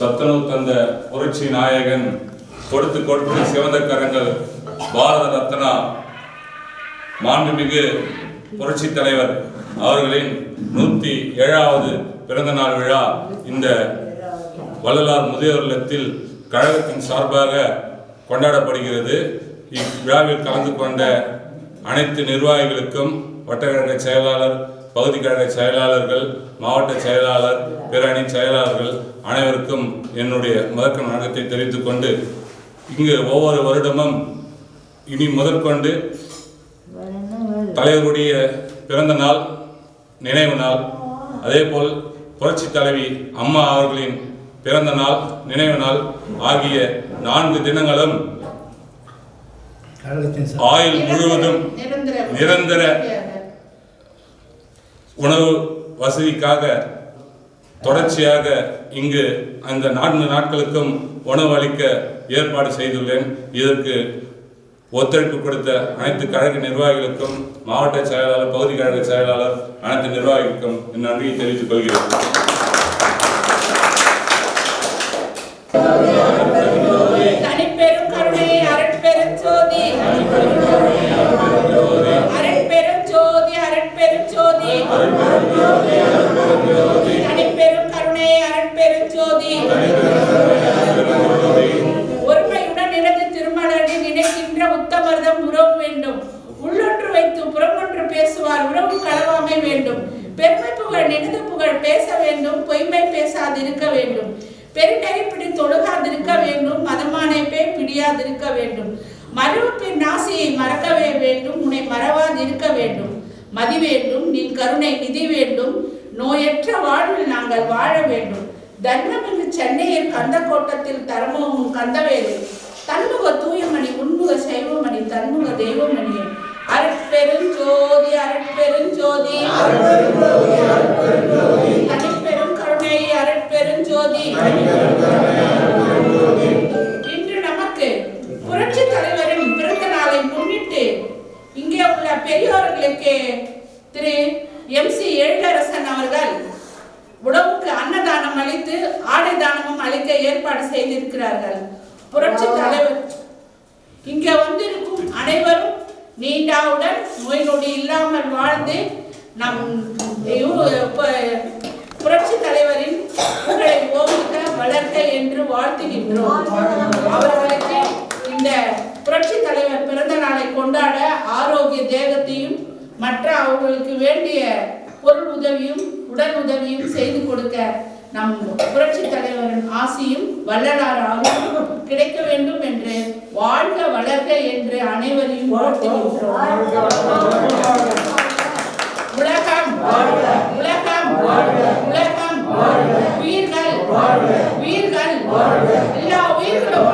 சத்துணவு தந்த புரட்சி நாயகன் கொடுத்து கொடுத்து சிவந்த கரங்கள் பாரத ரத்னா மாண்புமிகு புரட்சி தலைவர் அவர்களின் நூற்றி ஏழாவது பிறந்த நாள் விழா இந்த வள்ளலார் முதியோர் இல்லத்தில் கழகத்தின் சார்பாக கொண்டாடப்படுகிறது. இவ்விழாவில் கலந்து கொண்ட அனைத்து நிர்வாகிகளுக்கும் வட்டக்கழக செயலாளர் பகுதி கழக செயலாளர்கள் மாவட்ட செயலாளர் பிற அணி செயலாளர்கள் அனைவருக்கும் என்னுடைய முதற்க வணக்கத்தை தெரிவித்துக் கொண்டு இங்கு ஒவ்வொரு வருடமும் இனி முதற்கொண்டு தலைவருடைய பிறந்த நாள் நினைவு நாள் அதேபோல் புரட்சி தலைவி அம்மா அவர்களின் பிறந்த நாள் நினைவு நாள் ஆகிய நான்கு தினங்களும் ஆயுள் முழுவதும் நிரந்தர உணவு வசதிக்காக தொடர்ச்சியாக இங்கு அந்த நான்கு நாட்களுக்கும் உணவு அளிக்க ஏற்பாடு செய்துள்ளேன். இதற்கு ஒத்துழைப்பு கொடுத்த அனைத்து கழக நிர்வாகிகளுக்கும் மாவட்ட செயலாளர் பகுதி கழக செயலாளர் அனைத்து நிர்வாகிகளுக்கும் என் நன்றியை தெரிவித்துக் கொள்கிறேன். தனிப்பெரும் கருணை ஜோதி. தனிப்பெரும் கருணை அருட்பெரும் ஜோதி. ஒருமையுடன் இணைந்து திருமணனை நினைக்கின்ற உத்தமர்தம் உறவு வேண்டும். உள்ளொன்று வைத்து புறமொன்று பேசுவார் உறவு களவாமை வேண்டும். பெருமை புகழ் நினைந்து புகழ் பேச வேண்டும் பொய்மை பேசாதிருக்க வேண்டும். பெருநெறி பிடி தொழுகாதிருக்க வேண்டும் மதமானைப்பே பிடியாதிருக்க வேண்டும். மறுப்பின் நாசியை மறக்கவே வேண்டும் உன்னை மறவாதிருக்க வேண்டும். மதி வேண்டும் நின் கருணை நிதி வேண்டும் நோயற்ற வாழ்வில் நாங்கள் வாழ வேண்டும். தர்மமிகு சென்னையில் கந்த கோட்டத்தில் தர்மமும் கந்தவேலு. தன்முகத்து ஏற்பாடு செய்திருக்கிறார்கள். புரட்சி தலைவர். இங்க வந்திருக்கும் அனைவரும் நீண்டாவுடன் நோய் நொடி இல்லாமல் வாழ்ந்து நம் புரட்சி தலைவரின் புகழை ஓங்குக வளர்க்க என்று வாழ்த்துகின்றோம். அவர்களுக்கு இந்த புரட்சி தலைவர் பிறந்த நாளை கொண்டாட ஆரோக்கிய தேகத்தையும் மற்ற அவர்களுக்கு வேண்டிய பொருள் உதவியும் உடல் உதவியும் செய்து கொடுக்க நம் புரட்சி தலைவரின் ஆசியும் வள்ளலார் கிடைக்க வேண்டும் என்று வாழ்க வளர்க என்று அனைவரையும் உலகம் உலகம் உலகம் உயிர்கள் உயிர்கள் எல்லா உயிர்களும்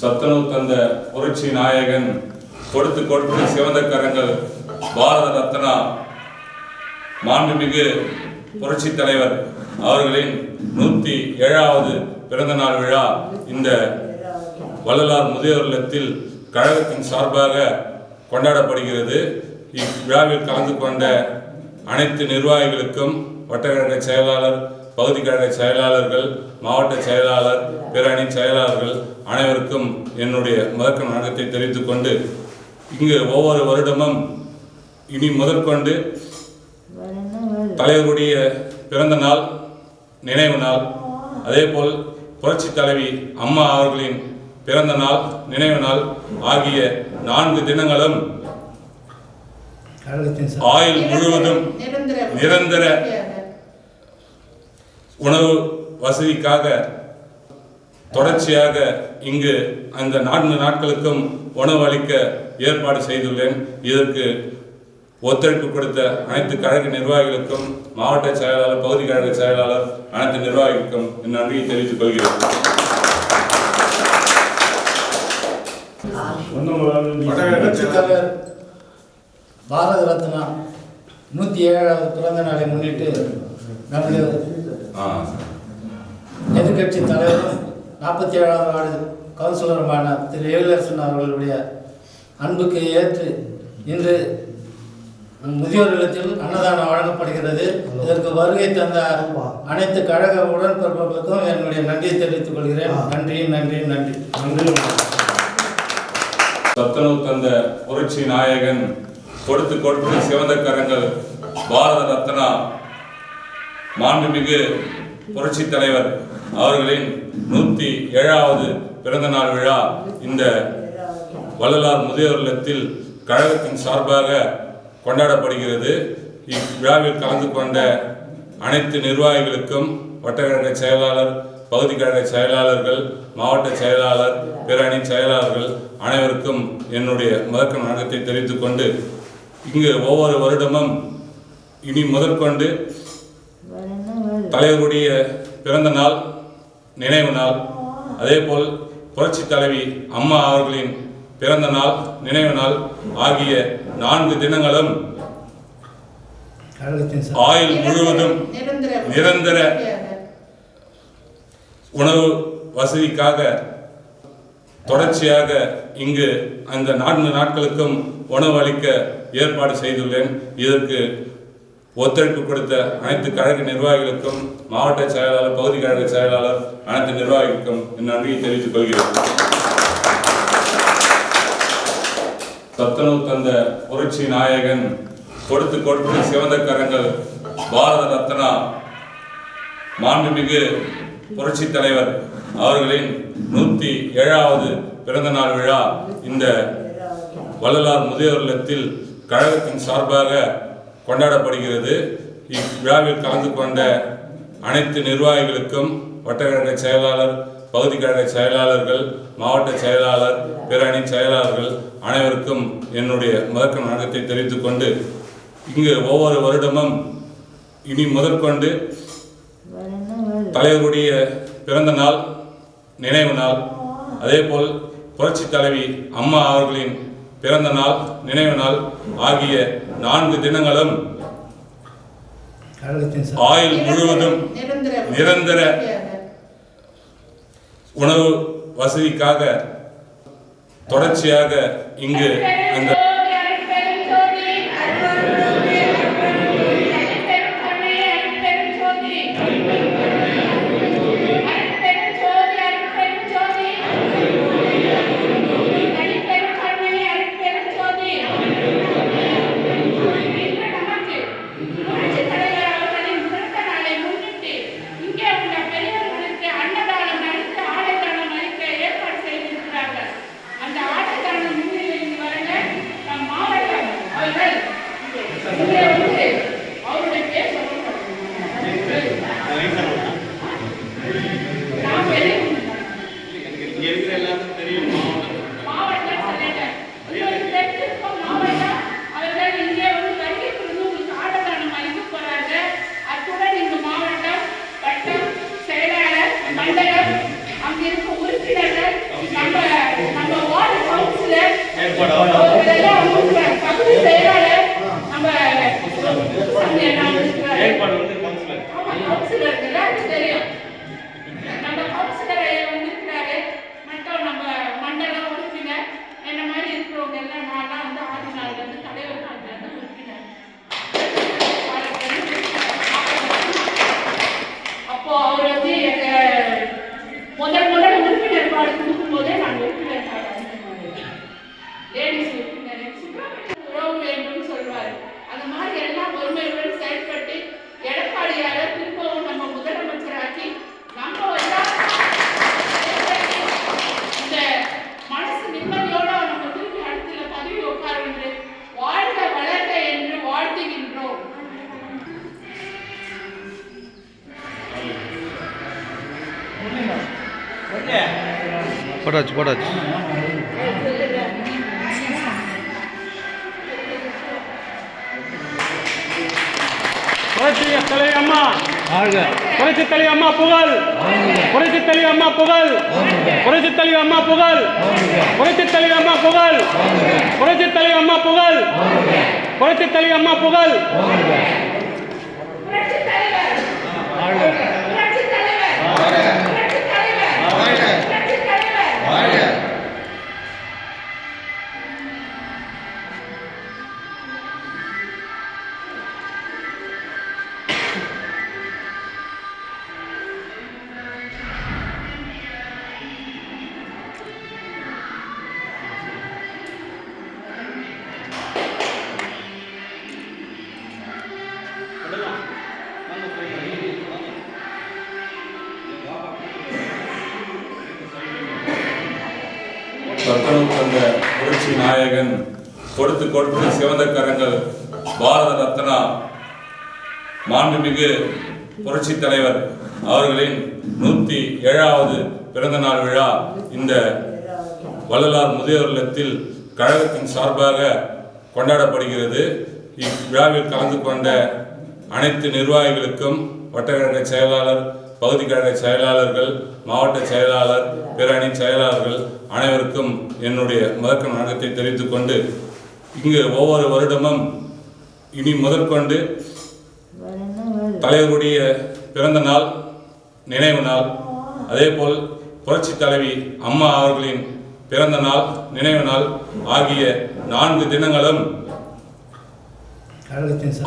சத்துணவு தந்த புரட்சி நாயகன் கொடுத்து கொடுத்து சிவந்த கரங்கள் பாரத ரத்னா மாண்புமிகு புரட்சி தலைவர் அவர்களின் நூற்றி ஏழாவது பிறந்த நாள் விழா. இந்த வள்ளலார் முதியோர் இல்லத்தில் கழகத்தின் சார்பாக கொண்டாடப்படுகிறது. இவ்விழாவில் கலந்து கொண்ட அனைத்து நிர்வாகிகளுக்கும் வட்டக்கழக செயலாளர் பகுதி கழக செயலாளர்கள் மாவட்ட செயலாளர் பிற அணி செயலாளர்கள் அனைவருக்கும் என்னுடைய முதற்க வணக்கத்தை தெரிவித்துக் கொண்டு இங்கு ஒவ்வொரு வருடமும் இனி முதற்கொண்டு தலைவருடைய பிறந்த நாள் நினைவு நாள் அதேபோல் புரட்சி தலைவி அம்மா அவர்களின் பிறந்த நாள் நினைவு நாள் ஆகிய நான்கு தினங்களும் ஆயுள் முழுவதும் நிரந்தர உணவு வசதிக்காக தொடர்ச்சியாக இங்கு அந்த நான்கு நாட்களுக்கும் உணவு அளிக்க ஏற்பாடு செய்துள்ளேன். இதற்கு ஒத்துழைப்பு கொடுத்த அனைத்து கழக நிர்வாகிகளுக்கும் மாவட்ட செயலாளர் பகுதி கழக செயலாளர் அனைத்து நிர்வாகிகளுக்கும் என் நன்றியை தெரிவித்துக் கொள்கிறேன். பாரத ரத்னா நூற்றி ஏழாவது பிறந்த நாளை முன்னிட்டு நமது ஆ. எதிர்க்கட்சி தலைவரும் நாற்பத்தி ஏழாவது வார்டு கவுன்சிலருமான திரு. எழிலரசன் அவர்களுடைய அன்புக்கு ஏற்று இன்று முதியோர் இல்லத்தில் அன்னதானம் வழங்கப்படுகிறது. இதற்கு வருகை தந்த அனைத்து கழக உடன்பிறப்புகளுக்கும் என்னுடைய நன்றியை தெரிவித்துக் கொள்கிறேன். நன்றி நன்றி நன்றி நன்றி சத்துணவு தந்த புரட்சி நாயகன் கொடுத்து கொடுத்து சிவந்த கரங்கள் பாரத ரத்னா மாண்புமிகு புரட்சி தலைவர் அவர்களின் நூற்றி ஏழாவது பிறந்த நாள் விழா இந்த வள்ளலார் முதியோர் இல்லத்தில் கழகத்தின் சார்பாக கொண்டாடப்படுகிறது. இவ்விழாவில் கலந்து கொண்ட அனைத்து நிர்வாகிகளுக்கும் வட்டக்கழக செயலாளர் பகுதி கழக செயலாளர்கள் மாவட்ட செயலாளர் பிற அணி செயலாளர்கள் அனைவருக்கும் என்னுடைய முதற்க நடத்தை தெரிவித்துக் கொண்டு இங்கு ஒவ்வொரு வருடமும் இனி முதற்கொண்டு தலைவருடைய பிறந்த நாள் நினைவு நாள் அதேபோல் புரட்சி தலைவி அம்மா அவர்களின் பிறந்த நாள் நினைவு நாள் ஆகிய நான்கு தினங்களும் ஆயுள் முழுவதும் நிரந்தர நிரந்தர உணவு வசதிக்காக தொடர்ச்சியாக இங்கு அந்த நான்கு நாட்களுக்கும் உணவு அளிக்க ஏற்பாடு செய்துள்ளேன். இதற்கு ஒத்துழைப்பு கொடுத்த அனைத்து கழக நிர்வாகிகளுக்கும் மாவட்ட செயலாளர் பகுதி கழக செயலாளர் அனைத்து நிர்வாகிகளுக்கும் என் நன்றியை தெரிவித்துக் கொள்கிறேன். சத்துணவு தந்த புரட்சி நாயகன் கொடுத்து கொடுத்து சிவந்த கரங்கள் பாரத ரத்னா மாண்புமிகு புரட்சி தலைவர் அவர்களின் நூற்றி ஏழாவது பிறந்த நாள் விழா. இந்த வள்ளலார் முதியோர் இல்லத்தில் கழகத்தின் சார்பாக கொண்டாடப்படுகிறது. இவ்விழாவில் கலந்து கொண்ட அனைத்து நிர்வாகிகளுக்கும் வட்டக்கழக செயலாளர் பகுதி கழக செயலாளர்கள் மாவட்ட செயலாளர் பிற அணி செயலாளர்கள் அனைவருக்கும் என்னுடைய முதற்க வணக்கத்தை தெரிவித்துக் கொண்டு இங்கு ஒவ்வொரு வருடமும் இனி முதற்கொண்டு தலைவருடைய பிறந்த நாள் நினைவு நாள். அதேபோல் புரட்சி தலைவி அம்மா அவர்களின் பிறந்த நாள் நினைவு நாள் ஆகிய நான்கு தினங்களும் ஆயுள் முழுவதும் நிரந்தர நிரந்தர உணவு வசதிக்காக தொடர்ச்சியாக இங்கு அந்த அவர்களெல்லாம் வந்து பகுதி செயலாளர் போட்டாச்சு போட்டாச்சு. புரட்சி தலைவி அம்மா. புரட்சி தலைவி அம்மா புகழ். புரட்சி அம்மா புகழ். புரட்சி தலைவி அம்மா புகழ். புரட்சி தலைவி அம்மா புகழ். புரட்சி அம்மா புகழ். புரட்சி அம்மா புகழ். நாயகன் கொடுத்து கொடுத்து சிவந்த கரங்கள் பாரத ரத்னா மாண்புமிகு புரட்சி தலைவர் அவர்களின் நூற்றி ஏழாவது பிறந்த நாள் விழா இந்த வள்ளலார் முதியோர் இல்லத்தில் கழகத்தின் சார்பாக கொண்டாடப்படுகிறது. இவ்விழாவில் கலந்து கொண்ட அனைத்து நிர்வாகிகளுக்கும் வட்டக்கழக செயலாளர் பகுதி கழக செயலாளர்கள் மாவட்ட செயலாளர் பிற அணி செயலாளர்கள் அனைவருக்கும் என்னுடைய முதற்க வணக்கத்தை தெரிவித்துக் கொண்டு இங்கு ஒவ்வொரு வருடமும் இனி முதற்கொண்டு தலைவருடைய பிறந்த நாள் நினைவு நாள் அதேபோல் புரட்சி தலைவி அம்மா அவர்களின் பிறந்த நாள் நினைவு நாள் ஆகிய நான்கு தினங்களும்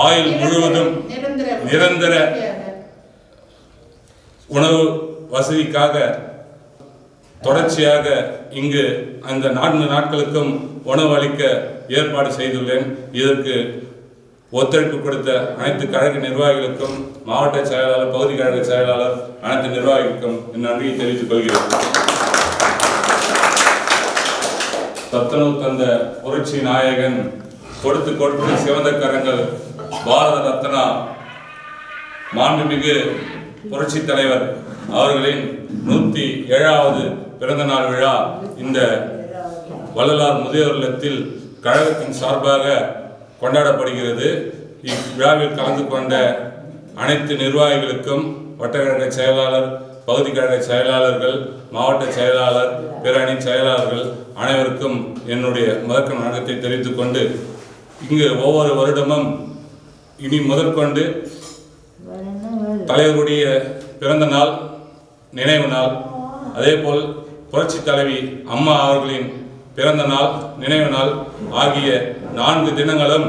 ஆயுள் முழுவதும் நிரந்தர உணவு வசதிக்காக தொடர்ச்சியாக இங்கு அந்த நான்கு நாட்களுக்கும் உணவு அளிக்க ஏற்பாடு செய்துள்ளேன். இதற்கு ஒத்துழைப்பு கொடுத்த அனைத்து கழக நிர்வாகிகளுக்கும் மாவட்ட செயலாளர் பகுதி கழக செயலாளர் அனைத்து நிர்வாகிகளுக்கும் என் நன்றியை தெரிவித்துக் கொள்கிறேன். சத்துணவு தந்த புரட்சி நாயகன் கொடுத்து கொடுத்து சிவந்த கரங்கள் பாரத ரத்னா மாண்புமிகு புரட்சி தலைவர் அவர்களின் நூற்றி ஏழாவது பிறந்த நாள் விழா இந்த வள்ளலார் முதியோர் இல்லத்தில் கழகத்தின் சார்பாக கொண்டாடப்படுகிறது. இவ்விழாவில் கலந்து கொண்ட அனைத்து நிர்வாகிகளுக்கும் வட்டக்கழக செயலாளர் பகுதி கழக செயலாளர்கள் மாவட்ட செயலாளர் பிற அணி செயலாளர்கள் அனைவருக்கும் என்னுடைய முதற்க வணக்கத்தை தெரிவித்துக் கொண்டு இங்கு ஒவ்வொரு வருடமும் இனி முதற்கொண்டு தலைவருடைய பிறந்த நாள் நினைவு நாள் அதேபோல் புரட்சி தலைவி அம்மா அவர்களின் பிறந்த நாள் நினைவு நாள் ஆகிய நான்கு தினங்களும்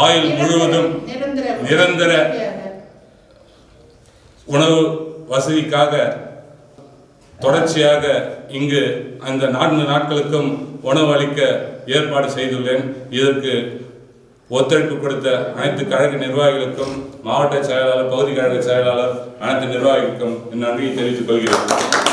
ஆயுள் முழுவதும் நிரந்தர நிரந்தர உணவு வசதிக்காக தொடர்ச்சியாக இங்கு அந்த நான்கு நாட்களுக்கும் உணவு அளிக்க ஏற்பாடு செய்துள்ளேன். இதற்கு ஒத்துழைப்பு கொடுத்த அனைத்து கழக நிர்வாகிகளுக்கும் மாவட்ட செயலாளர் பகுதி கழக செயலாளர் அனைத்து நிர்வாகிகளுக்கும் என் நன்றியை தெரிவித்துக் கொள்கிறேன்.